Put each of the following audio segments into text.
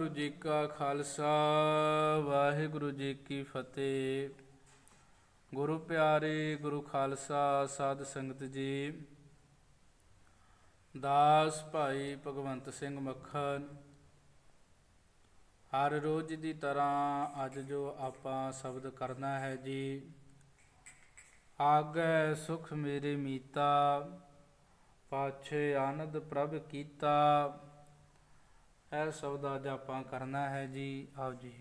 ਵਾਹਿਗੁਰੂ ਜੀ ਕਾ ਖਾਲਸਾ, ਵਾਹਿਗੁਰੂ ਜੀ ਕੀ ਫਤਿਹ। ਗੁਰੂ ਪਿਆਰੇ, ਗੁਰੂ ਖਾਲਸਾ, ਸਾਧ ਸੰਗਤ ਜੀ। ਦਾਸ ਭਾਈ ਭਗਵੰਤ ਸਿੰਘ ਮੱਖਣ, ਹਰ ਰੋਜ਼ ਦੀ ਤਰ੍ਹਾਂ ਅੱਜ ਜੋ ਆਪਾਂ ਸ਼ਬਦ ਕਰਨਾ ਹੈ ਜੀ, ਆਗੈ ਸੁਖ ਮੇਰੇ ਮੀਤਾ, ਪਾਛੇ ਆਨੰਦ ਪ੍ਰਭ ਕੀਤਾ। ਇਹ ਸ਼ਬਦ ਅੱਜ ਆਪਾਂ ਕਰਨਾ ਹੈ ਜੀ, ਆਓ ਜੀ।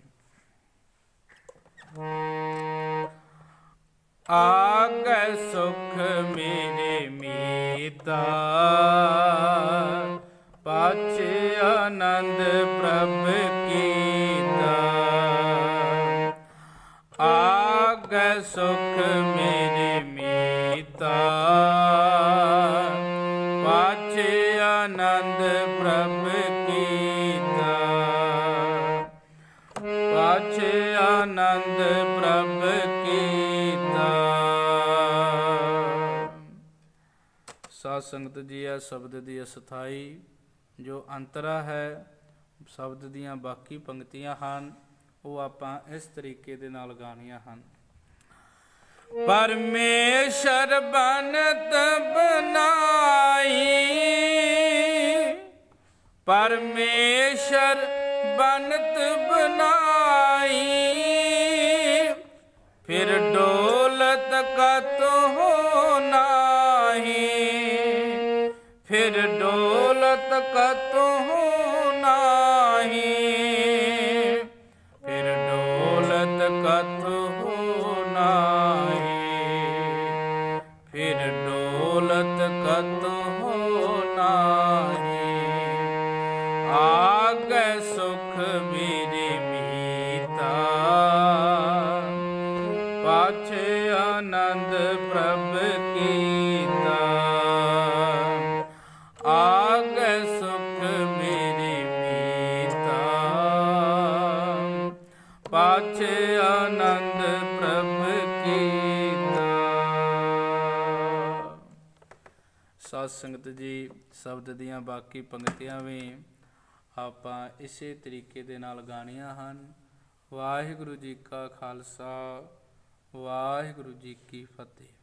ਆਗੈ ਸੁਖ ਮੇਰੇ ਮੀਤਾ, ਪਾਛੇ ਆਨੰਦ ਪ੍ਰਭ ਕੀਤਾ। ਆਗੈ ਸੁਖ ਮੇਰੇ ਮੀਤਾ, ਪਾਛੇ ਆਨੰਦ ਪ੍ਰਭ ਕੀਤਾ। ਸਾਧ ਸੰਗਤ ਜੀ, ਇਹ ਸ਼ਬਦ ਦੀ ਅਸਥਾਈ ਜੋ ਅੰਤਰਾ ਹੈ, ਸ਼ਬਦ ਦੀਆਂ ਬਾਕੀ ਪੰਕਤੀਆਂ ਹਨ, ਉਹ ਆਪਾਂ ਇਸ ਤਰੀਕੇ ਦੇ ਨਾਲ ਗਾਣੀਆਂ ਹਨ। ਪਰਮੇਸ਼ਰ ਬਨਤ ਬਨਾਈ। ਪਰਮੇਸ਼ਰ ਬਨਤ ਬਨਾਈ। ਫਿਰ ਡੋਲਤ ਕਤ ਹੋ ਨਾਹੀ। ਫਿਰ ਡੋਲਤ ਕਤ ਹੋ ਨਾਹੀ। ਫਿਰ ਡੋਲਤ ਕਤ ਹੋ ਨਾਹੀ। ਫਿਰ ਡੋਲਤ ਕਤ ਹੋ ਨਾਹੀ। ਆਗੈ ਸੁਖ ਮੇਰੀ ਪਾਛੇ ਆਨੰਦ ਪ੍ਰਭ ਕੀਤਾ। ਆਗੈ ਸੁਖ ਮੇਰੇ ਮੀਤਾ। ਪਾਛੇ ਆਨੰਦ ਪ੍ਰਭ ਕੀਤਾ। ਸਾਧ ਸੰਗਤ ਜੀ, ਸ਼ਬਦ ਦੀਆਂ ਬਾਕੀ ਪੰਕਤੀਆਂ ਵੀ ਆਪਾਂ ਇਸੇ ਤਰੀਕੇ ਦੇ ਨਾਲ ਗਾਣੀਆਂ ਹਨ। ਵਾਹਿਗੁਰੂ ਜੀ ਕਾ ਖਾਲਸਾ ਵਾਹਿਗੁਰੂ ਜੀ ਕੀ ਫਤਿਹ।